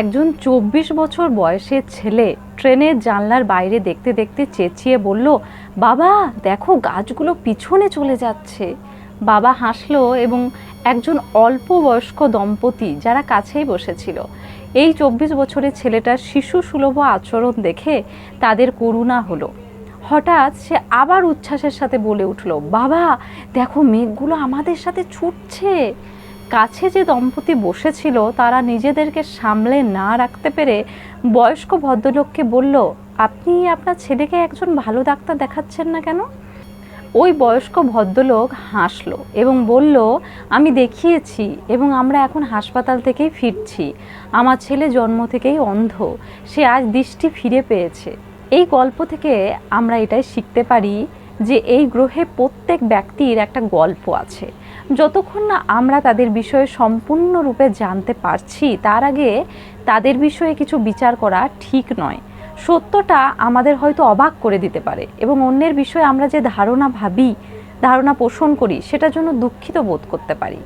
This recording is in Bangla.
একজন চব্বিশ বছর বয়সের ছেলে ট্রেনের জানলার বাইরে দেখতে দেখতে চেঁচিয়ে বলল, বাবা, দেখো গাছগুলো পিছনে চলে যাচ্ছে। বাবা হাসলো এবং একজন অল্প বয়স্ক দম্পতি যারা কাছেই বসেছিল। এই চব্বিশ বছরের ছেলেটার শিশু সুলভ আচরণ দেখে তাদের করুণা হলো। হঠাৎ সে আবার উচ্ছ্বাসের সাথে বলে উঠল, বাবা, দেখো মেঘগুলো আমাদের সাথে ছুটছে। কাছে যে দম্পতি বসেছিল, তারা নিজেদেরকে সামলে না রাখতে পেরে বয়স্ক ভদ্রলোককে বলল, আপনি আপনার ছেলেকে একজন ভালো ডাক্তার দেখাচ্ছেন না কেন? ওই বয়স্ক ভদ্রলোক হাসলো এবং বলল, আমি দেখিয়েছি এবং আমরা এখন হাসপাতাল থেকেই ফিরছি। আমার ছেলে জন্ম থেকেই অন্ধ। সে আজ দৃষ্টি ফিরে পেয়েছে। এই গল্প থেকে আমরা এটাই শিখতে পারি যে এই গ্রহে প্রত্যেক ব্যক্তির একটা গল্প আছে। যতক্ষণ না আমরা তাদের বিষয়ে সম্পূর্ণরূপে জানতে পারছি, তার আগে তাদের বিষয়ে কিছু বিচার করা ঠিক নয়। সত্যটা আমাদের হয়তো অবাক করে দিতে পারে এবং অন্যের বিষয়ে আমরা যে ধারণা ভাবি, ধারণা পোষণ করি, সেটার জন্য দুঃখিত বোধ করতে পারি।